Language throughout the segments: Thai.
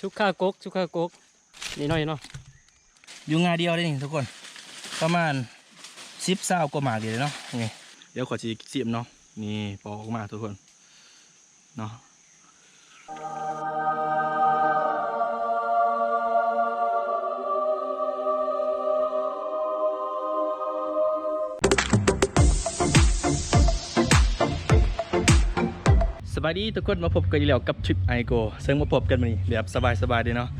ชุกข้ากกชุกข้ากกนี่น้อยเนาะอยู่งาเดียวได้นี่ทุกคน ประมาณสิบเศร้ากว่าหมากเดียวเลยเนาะนี่เดี๋ยวขอชีเสียมเนาะนี่ปอกออกมาทุกคนเนาะ บายดีทุกคนมาพบกันอีกแล้วกับทริปไอโกซึ่งมาพบกันมานี่แบบสบายๆดีเนาะ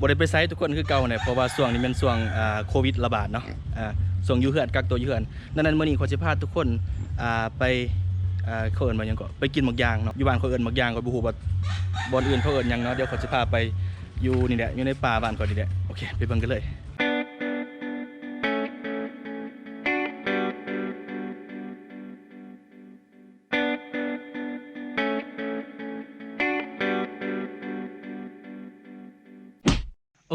บริไปไซต์ทุกคนคือเก่าเนี่ยเพราะว่าช่วงนี้เป็นช่วงอ่าโควิดระบาดเนาะอ่าช่วงยูเหือนกักตัวยูเหือนดังนั้นมื้อนี้ขอสิพาทุกคนอ่าไปอ่าเขาเอิ้นว่ายังก็ไปกินหมักยางเนาะอยู่บ้านเขาเอิ้นหมักยางก็บ่ฮู้ว่าบ่อนอื่นเขาเอิ้นยังเนาะเดี๋ยวขอสิพาไปอยู่นี่แหละอยู่ในป่าบ้านเขานี่แหละโอเคไปเบิ่งกันเลย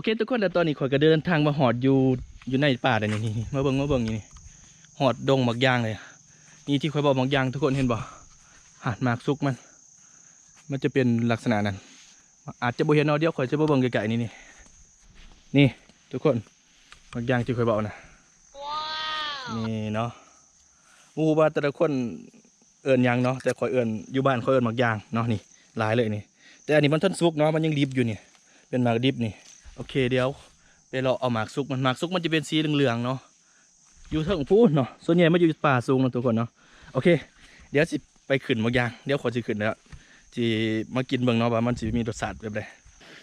เคทุกคนแล้วตอนนี้ข่อยก็เดินทางมาหอดอยู่อยู่ในป่าแต่นี่นี่นี่มาเบิ่งมาเบิ่งนี่นี่หอดดงหมักยางเลยอะนี่ที่ข่อยบอกหมักยางทุกคนเห็นบ่หาดหมากซุกมัน มันจะเป็นลักษณะนั้น อาจจะบ่เห็นเอาเดี๋ยวข่อยจะมาเบิ่งไกลๆนี่นี่นี่ ทุกคนหมักยางที่ข่อยบอกนะนี่เนาะหมู่บ้านแต่ละคนเอิ้นหยังเนาะแต่ข่อยเอิ้นอยู่บ้านข่อยเอิ้นหมักยางเนาะนี่หลายเลยนี่แต่อันนี้มันทันสุกเนาะมันยังดิบอยู่นี่เป็นหมากดิบนี่ โอเคเดี๋ยวไปเราเอาหมากซุกมันหมากซุกมันจะเป็นสีเหลืองๆเนาะอยู่เทิงพูนเนาะส่วนใหญ่มันอยู่ป่าสูงนะทุกคนเนาะโอเค เดี๋ยวสิไปขึ้นบางอย่างเดี๋ยวขอสิขึ้นแล้วจีมากินเบิ่งเนาะว่ามันสิมีรสชาติแบบใด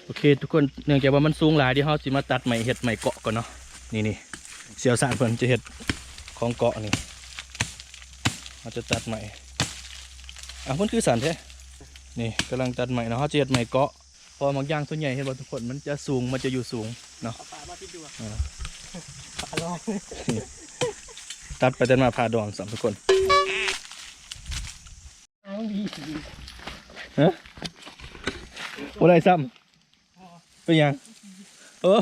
โอเค ทุกคนเนื่องจากว่ามันสูงหลายเดี๋ยวเราสิมาตัดใหม่เห็ดใหม่เกาะก่อนเนาะนี่นี่เสียวสารเพิ่นจะเห็ดของเกาะนี่เราจะตัดใหม่อะมันคือสารแท้นี่กำลังตัดใหม่เนาะเขาจะเห็ดใหม่เกาะ พอบางอย่างส่วนใหญ่เห็นว่าทุกคนมันจะสูงมันจะอยู่สูงเนาะเอาปลามาพิดดูอะเออปลาลองตัดไปตัดมาพาดองสามทุกคนเอาดีฮะอะไรซ้ำเป็นหยังเออ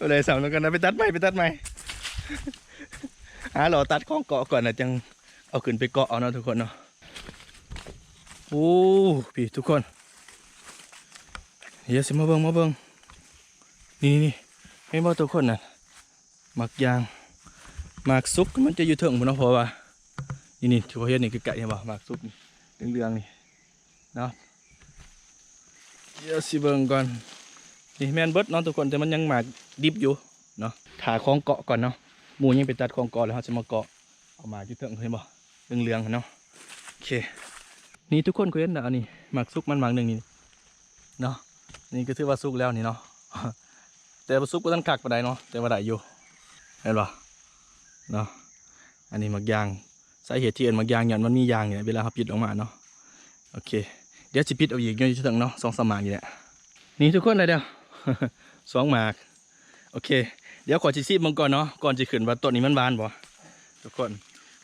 อะไรซ้ำแล้วกันนะไปตัดใหม่ไปตัดใหม่หาหล่อตัดข้องเกาะก่อนนะจังเอาขึ้นไปเกาะเอาเนาะทุกคนเนาะโอ้พี่ทุกคน เดี๋ยวสิมาเบิ่งมาเบิ่งนี่นี่ให้บ่ทุกคนน่ะหมักยางหมากซุกมันจะอยู่เถิงพุ่นเนาะพราะว่านี่นี่ที่เขาเห็นนี่คือไก่เนี่ยบ่หมากซุปเหลืองๆนี่เนาะเดี๋ยวสิเบิ่งก่อนนี่แมนเบิดเนาะทุกคนแต่มันยังหมากดิบอยู่เนาะถาของเกาะก่อนเนาะหมูยังไปตัดของเกาะแล้วเขาจะมาเกาะเอามาอยู่เถิงเห็นบ่เหลืองๆเนาะโอเคนี่ทุกคนเคยเห็นนะอันนี้หมากซุกมันหมากหนึ่งนี่เนาะ นี่ก็ถือว่าซุกแล้วนี่เนาะแต่ว่าซุกก็ต้องคักปานใดเนาะแต่ว่าได้อยู่เห็นบ่เนาะอันนี้มักยางสาเหตุที่เอ็นบางอย่างอย่างมันมียางเนี่ยเวลาเขาปิดออกมาเนาะโอเค เดี๋ยวจะปิดเอาอีกอยู่ที่ถึงเนาะสองสามหมากอยู่เนี่ยนี่ทุกคนเลยเดียวสองหมากโอเค เดี๋ยวขอจิซีบมังก่อนเนาะก่อนจะขึ้นว่าต้นนี้มันบานบ่ทุกคน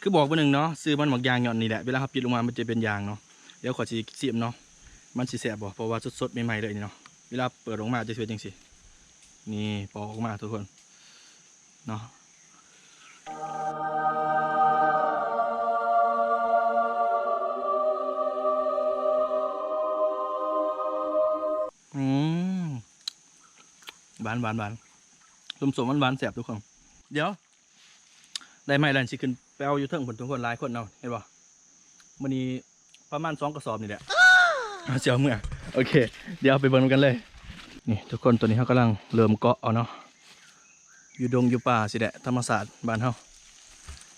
คือบอกไปหนึ่งเนาะซื้อมันหมักยางหย่อนนี่แหละเวลาเขาปิดลงมามันจะเป็นยางเนาะเดี๋ยวขอจิซีบเนาะมันสิแสบบ่เพราะว่าสดๆใหม่ๆเลยนี่เนาะ เวลาเปิดออกมาจะเป็นจังสินี่ปอกออกมาทุกคนเนาะอืมหวานหวานหวานสมสมหวานหวานแสบทุกคน เดี๋ยว ได้ไหมล่ะสิขึ้นไปเอาอยู่เทิงผลทุกคนหลายคนเอาเห็นป่ะมันนี้ประมาณสองกระสอบนี่แหละ เอาเสียวเมื่อโอเค เดี๋ยวไปเบิ่งกันเลย นี่ทุกคนตัวนี้เขากำลังเริ่มเกาะเอาเนาะอยู่ดงอยู่ป่าสิแหละธรรมศาสตร์บ้านเขา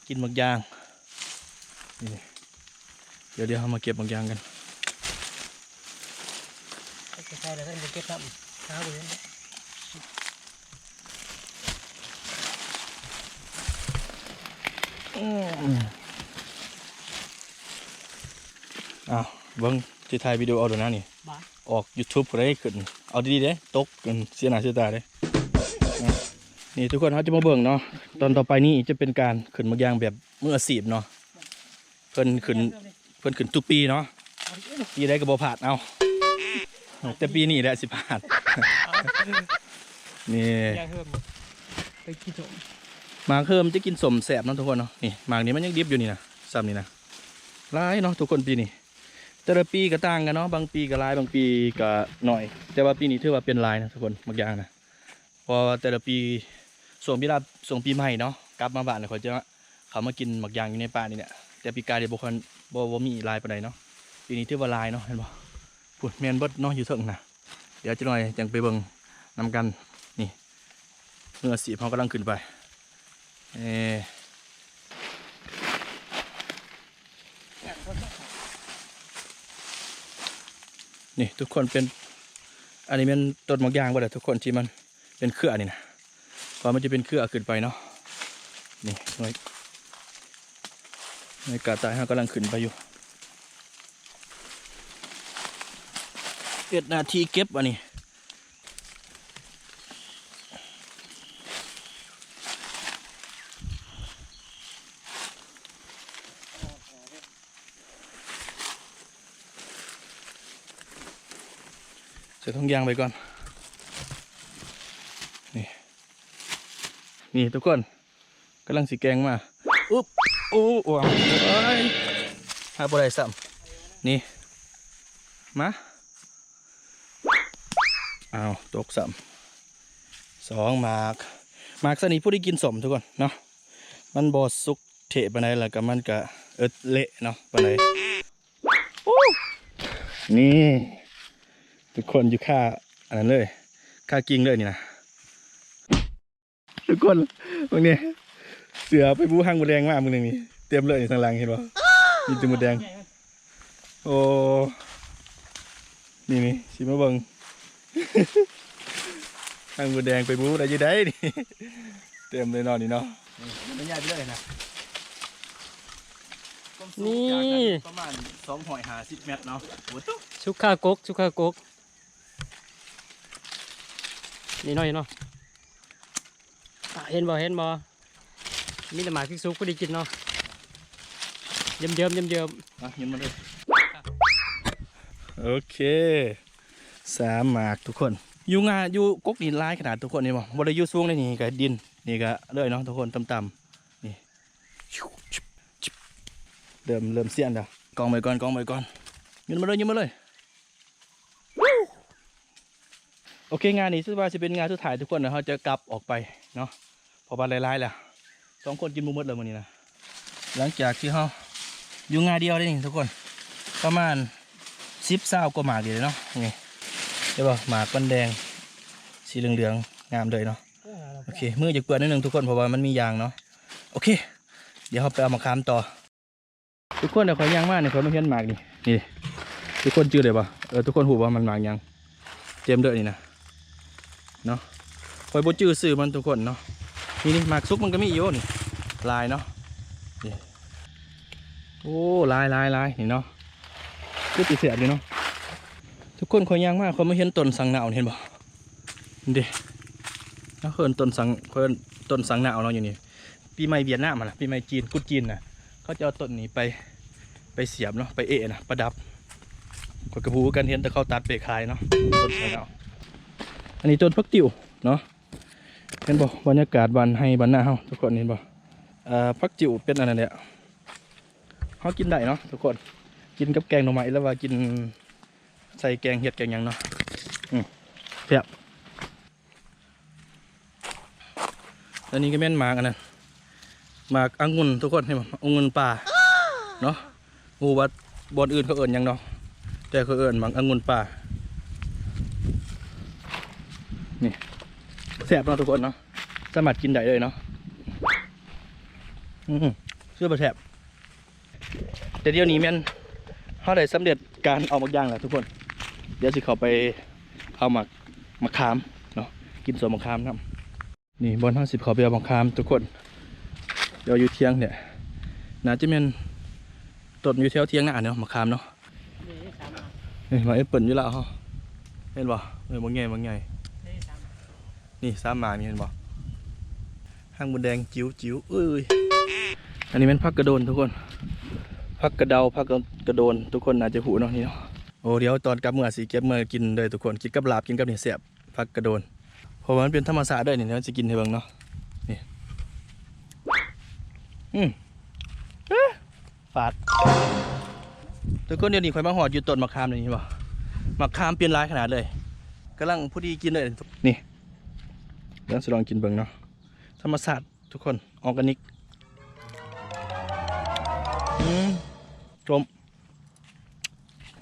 กินบางยางนี่เดี๋ยวเดี๋ยวเขามาเก็บบางยางกันใช่แล้วท่านจะเก็บน้ำเช้าเลยอ้าวเบิ้ง จะถ่ายวิดีโอเอาเดี๋ยวนะนี่บ้าออก YouTube ก็ได้ขึ้น เอาดีๆเด้ตกกันเสียหน้าเสียตาเด้นะนี่ทุกคนเขาจะมาเบิ่งเนาะตอนต่อไปนี้จะเป็นการขึ้นมะยางแบบมืออาชีพเนาะเพิ่นขึ้นเพิ่นขึ้นทุกปีเนาะปีใดก็บ่ผ่านเอาแต่ปีนี้แหละสิผ่านนี่ยาเพิ่มไปกินสมหมากเพิ่มจะกินสมแสบเนาะทุกคนเนาะนี่หมากนี้มันยังดิบอยู่นี่นะซ้ำนี่นะร้ายเนาะทุกคนปีนี้ แต่ละปีก็ต่างกันเนาะบางปีก็ลายบางปีก็หน่อย แต่ว่าปีนี้ถือว่าเป็นลายนะทุกคนบางอย่างนะเพอแต่ละปีส่งปีรับส่งปีใหม่เนาะกลับมาบ้านแล้วเขาจะเขามากินหมักยางอยู่ในป่านี่เนี่ยแต่ปีกายเดี๋ยวบุคคลบ่บ่มีลายปานใดเนาะปีนี้ถือว่าลายเนาะเห็นบ่พูดแมนเบิดเนาะอยู่เถิงนะเดี๋ยวจะหน่อยจังไปเบิ่งนำกันนี่เมื่อสีเขากำลังขึ้นไปเออ นี่ทุกคนเป็น อันนี้เป็นต้นมะยางบ่ได้ทุกคนที่มันเป็นเครือนี่นะพอมันจะเป็นเครือขึ้นไปเนาะนี่หน่วยหน่วยกาตายฮะกำลังขึ้นไปอยู่เอ็ดนาทีเก็บอันนี้ ใส่ทองยางไปก่อน นี่ นี่ทุกคนกำลังสีแกงมา อุ๊บอู้ว้าวเอ้ยหาบ่ได้ซ้ำนี่ มาเอาวตกซ้ำสองหมากหมากสนีผู้ที่กินสมทุกคนเนาะ มันบอสุกเทปานใดแล้วก็มันก็เออเละเนาะปานใดนี่ ทุกคนอยู่ค่าอันนั้นเลยค่ากิ้งเลยนี่นะทุกคนบางเนี่ยเสือไปบูห้างหมูแดงมากมึงนี่เตรียมเลยทางหลังเห็นปะมีแตัวหมูแดง โอ้นี่นี่ชิมาเบิงห้างหมูแดงไปบูได้อยังได้นี่เตรียมเลยเนอนนี่เนาะมันใหญ่ไปเลยนะความสูงจากนั้นประมาณสองหอยหาสิบเมตรเนาะโอ้โหชุกขากกชุกขากก นี่น้อยเนาะอะเห็นบ่เห็นบ่มีแต่หมากพริกซุกก็ได้กินเนาะเยิ้มเยิ้มเยิ้มเยิ้มอะยืนมาเลยโอเคสามหมากทุกคนอยู่งาอยู่กกดินลายขนาดทุกคนนี่บ่บ่ได้อยู่สูงเลยนี่ก็ดินนี่ก็เลยเนาะทุกคนต่ำๆนี่ชิวชิบชิบเริ่มเริ่มเสียนแล้วกองไปก่อนกองไปก่อนยืนมาเลยยืนมาเลยวู้ โอเคงานนี้ถือว่าจะเป็นงานสุดท้ายทุกคนนะเขาจะกลับออกไปเนาะพอบานหลายๆแล้วสองคนกินมูมดเลยวันนี้นะหลังจากที่เขาอยู่งานเดียวได้นี่ทุกคน ประมาณสิบเศร้ากว่าหมากเดียวเลยเนาะนี่ใช่ป่ะหมากกันแดง สีเหลืองๆงามเลยเนาะโอเคมือจะเปื้อนนิดนึงทุกคนเพราะว่ามันมียางเนาะโอเค เดี๋ยวเราไปเอามาคามต่อ ทุกคนเดี๋ยวขอยางมากเนี่ยขอยมาเห็นหมากนี่นี่ทุกคนจืดเลยป่ะเออทุกคนหูว่ามันหมากยังเตรียมเด้อนี่นะ เนาะคอยโบจื้อสื่อมันทุกคนเนาะนี่นี่หมากซุกมันก็มีอยู่นี่ลายเนาะโอ้ลายลายลายนี่เนาะคือติเสียบเลยเนาะทุกคนคอยย่างมากคนไม่เห็นต้นสังหนาวเห็นบ่เดิแล้วเคินต้นสังเคินต้นสังหนาวเนาะอยู่นี่ปีใหม่เวียดนามนะปีใหม่จีนกุดจีนนะเขาจะเอาต้นนี้ไปไปเสียบเนาะไปเอะนะประดับกดกระพูกันเห็นแต่เขาตัดไปขายเนาะต้นสังหนาว อันนี้ต้นพักติวเนาะเห็นบ่บรรยากาศบันให้บันหน้าเฮาทุกคนเห็นบอ่าพักจิ๋วเป็นอะไรเนี่ยเขากินได้เนาะทุกคนกินกับแกงหน่อไม้แล้วว่ากินใส่แกงเห็ดแกงยังเนาะอืมเพียบแล้วนี่ก็แม่นหมากอันนั้นหมากองุ่นทุกคนเห็นไหมองุ่นป่าเนาะหูว่าบอนอื่นเขาเอิ่นหยังเนาะแต่เขาเอิ่นหมากองุ่นป่า นี่แซ่บเนาะทุกคนเนาะสามารถกินได้เลยเนาะอืมเชื่อประแซ่บแต่เดี๋ยวนี้แม่นเขาได้สำเร็จการเอาหมักย่างแล้วทุกคน เดี๋ยวสิเขาไปเอาหมักมะขามเนาะกินสวนมะขามครับนี่บอลห้าสิบเขาไปเอามะขามทุกคนเดี๋ยวอยู่เที่ยงเนี่ยน่าจะเป็นต้นอยู่แถวเที่ยงหน้าเนาะมะขามเนาะนี่มาเอ็ดเปิ่นอยู่แล้วเขาเห็นบ่เออบางไงบางไง นี่สามหมานี่เห็นบ่ห้างบนแดงจิ๋วจิ๋วเอ้ยอันนี้เป็นพักกระโดนทุกคนพักกระเดาพักกระโดนทุกคนอาจจะหูเนาะนี่เนาะโอ้เดี๋ยวตอนกลับเมื่อสีเก็บเมื่อกินเลยทุกคนกินกับลาบกินกับเนี่ยเสียบพักกระโดนเพราะว่ามันเป็นธรรมชาสติด้วยนี่เดี๋ยจะกินให้เบิ่งเนาะนี่อืมเอ๊ะฝาดทุกคนเดี๋ยวนี้ข่อยมาหอดอยู่ต้นมะขามนี่บ่มะขามเปลี่ยนลายขนาดเลยกำลังพอดีกินเลยนี่ เดี๋ยวสิลองกินเบิ่งเนาะธรรมศาสตร์ทุกคนออร์แกนิกกลม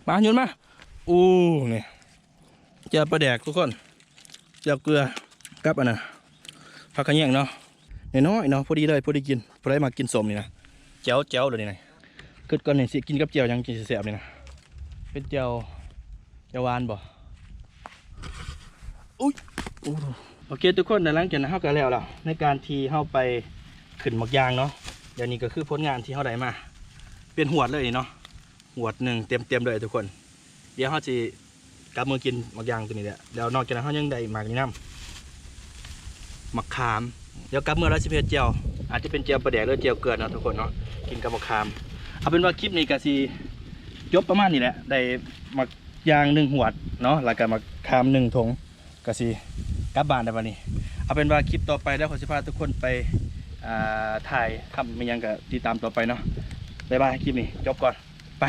มาหยุดมาอู้นี่เจียวปลาแดกทุกคนเจียวเกลือกับอันน่ะผักกระเนียงเนาะน้อยเนาะพอดีเลยพอดีกินพอได้มากินสมนี่นะแจ๋วแจ๋วเลยนี่นะเกิดก่อนนี่สิกินกับเจียวยังกินเสียบเลยนะเป็นเจียวเจียวหวานบ่อุ้ยอู้ โอเคทุกคนในหลังจากนั้นเฮาก็แล้วแล้วในการที่เฮาไปขึ้นหมักยางเนาะเดี๋ยวนี้ก็คือผลงานที่เฮาได้มา เป็นหวดเลยเนาะหวดหนึ่งเต็มๆเลยทุกคน เดี๋ยวเฮาสิกลับมือกินหมักยางตัวนี้แหละแล้วนอกจากนั้นเฮายังได้หมากนี่น้ำหมักขาม เดี๋ยวกลับมือเราสิเพเจียว อาจจะเป็นเจียวปลาแดกหรือเจียวเกลือเนาะทุกคนเนาะกินกับหมะขาม เอาเป็นว่าคลิปนี้ก็สิจบประมาณนี้แหละได้หมายางหนึ่งหวดเนาะแล้วก็มาคามหนึ่งถงก็สิ กลับบ้านได้วันนี้เอาเป็นว่าคลิปต่อไปแล้วขอสิพาทุกคนไปถ่ายทำมันยังกับติดตามต่อไปเนาะบ๊ายบายคลิปนี้จบก่อนไป